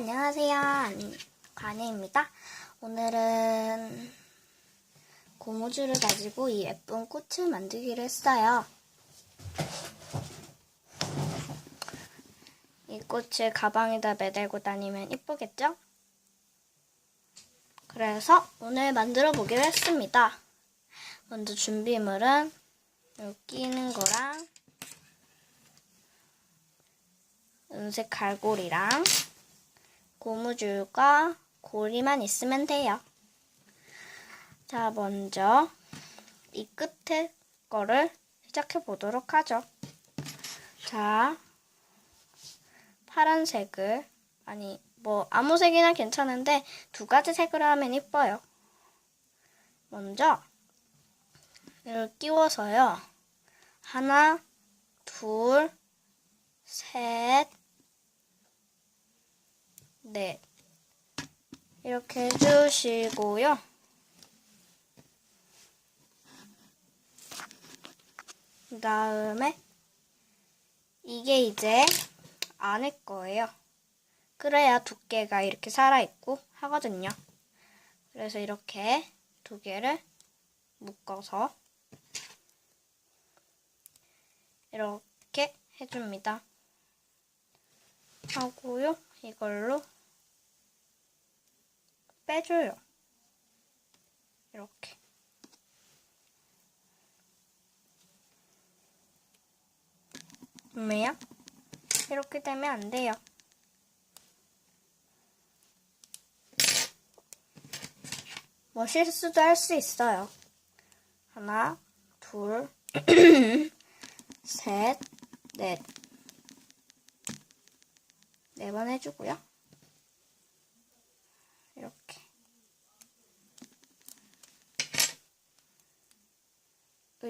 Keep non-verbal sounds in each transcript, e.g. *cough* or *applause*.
안녕하세요. 관혜입니다. 오늘은 고무줄을 가지고 이 예쁜 꽃을 만들기로 했어요. 이 꽃을 가방에다 매달고 다니면 이쁘겠죠? 그래서 오늘 만들어 보기로 했습니다. 먼저 준비물은 여기 끼는 거랑 은색 갈고리랑 고무줄과 고리만 있으면 돼요. 자, 먼저 이 끝에 거를 시작해 보도록 하죠. 자, 파란색을, 아니, 뭐, 아무 색이나 괜찮은데 두 가지 색으로 하면 이뻐요. 먼저, 이걸 끼워서요. 하나, 둘, 셋, 넷. 이렇게 해주시고요. 그 다음에 이게 이제 안에 거예요. 그래야 두께가 이렇게 살아있고 하거든요. 그래서 이렇게 두 개를 묶어서 이렇게 해줍니다. 하고요. 이걸로 빼줘요. 이렇게. 왜요? 이렇게 되면 안 돼요. 뭐 실수도 할 수 있어요. 하나, 둘, *clears throat* 셋, 넷. 네 번 해주고요. 이렇게.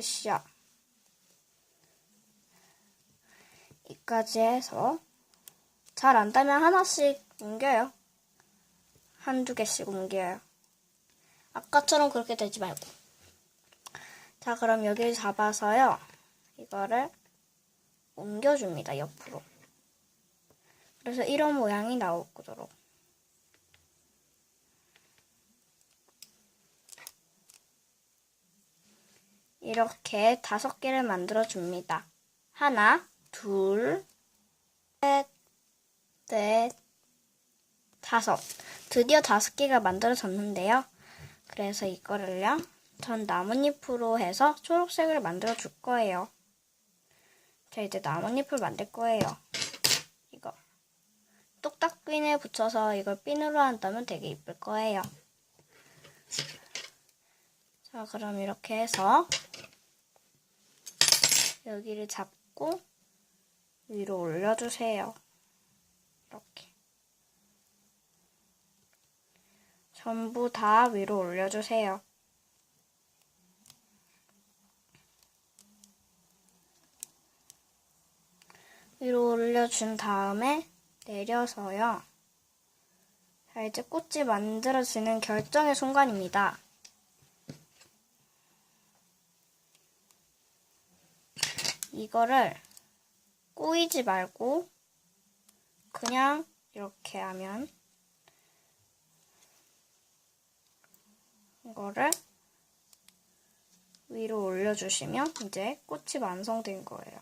으쌰. 이까지 해서 잘 안 따면 하나씩 옮겨요. 한두 개씩 옮겨요. 아까처럼 그렇게 되지 말고. 자, 그럼 여기를 잡아서요. 이거를 옮겨줍니다, 옆으로. 그래서 이런 모양이 나오도록. 이렇게 다섯 개를 만들어 줍니다. 하나, 둘, 셋, 넷, 다섯. 드디어 다섯 개가 만들어졌는데요. 그래서 이거를요, 전 나뭇잎으로 해서 초록색을 만들어 줄 거예요. 자, 이제 나뭇잎을 만들 거예요. 이거. 똑딱핀에 붙여서 이걸 핀으로 한다면 되게 이쁠 거예요. 자, 그럼 이렇게 해서 여기를 잡고 위로 올려주세요. 이렇게. 전부 다 위로 올려주세요. 위로 올려준 다음에 내려서요. 자, 이제 꽃이 만들어지는 결정의 순간입니다. 이거를 꼬이지 말고 그냥 이렇게 하면 이거를 위로 올려주시면 이제 꽃이 완성된 거예요.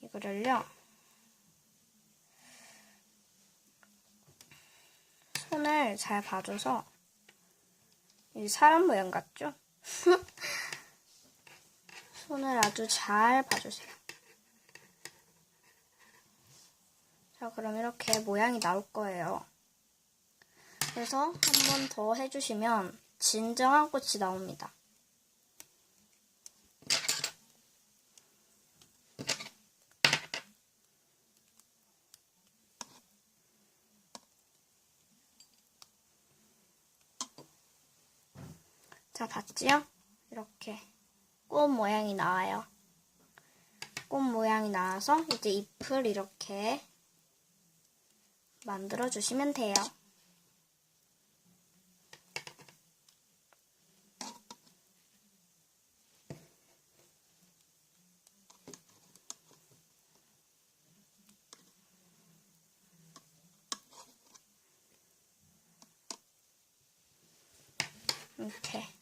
이거를요. 손을 잘 봐줘서 이 사람 모양 같죠? *laughs* 손을 아주 잘 봐주세요. 자, 그럼 이렇게 모양이 나올 거예요. 그래서 한 번 더 해주시면 진정한 꽃이 나옵니다. 자, 봤지요? 이렇게 꽃 모양이 나와요. 꽃 모양이 나와서 이제 잎을 이렇게 만들어 주시면 돼요. 이렇게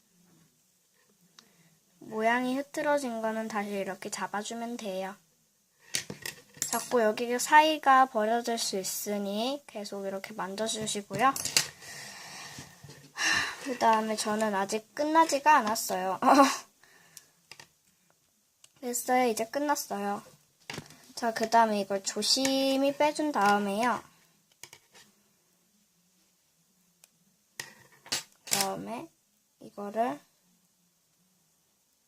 모양이 흐트러진 거는 다시 이렇게 잡아주면 돼요. 자꾸 여기 사이가 버려질 수 있으니 계속 이렇게 만져주시고요. *sighs* 그 다음에 저는 아직 끝나지가 않았어요. *laughs* 됐어요. 이제 끝났어요. 자, 그 다음에 이걸 조심히 빼준 다음에요. 다음에 이거를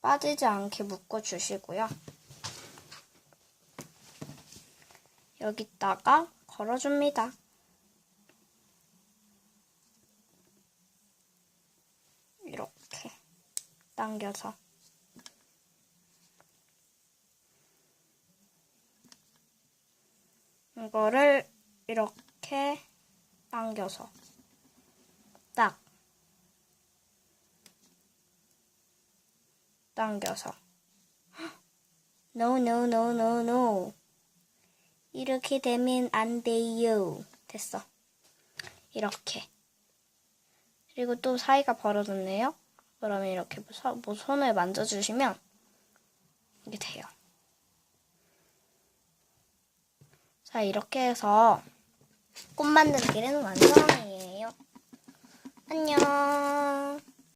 빠지지 않게 묶어 주시고요. 여기다가 걸어줍니다. 이렇게 당겨서 이거를 이렇게 당겨서 딱 당겨서 No, no, no, no, no. 이렇게 되면 안 돼요. 됐어. 이렇게. 그리고 또 사이가 벌어졌네요. 그러면 이렇게 뭐 서- 뭐 손을 만져주시면 이게 돼요. 자, 이렇게 해서 꽃 만들기는 완성이에요. 안녕.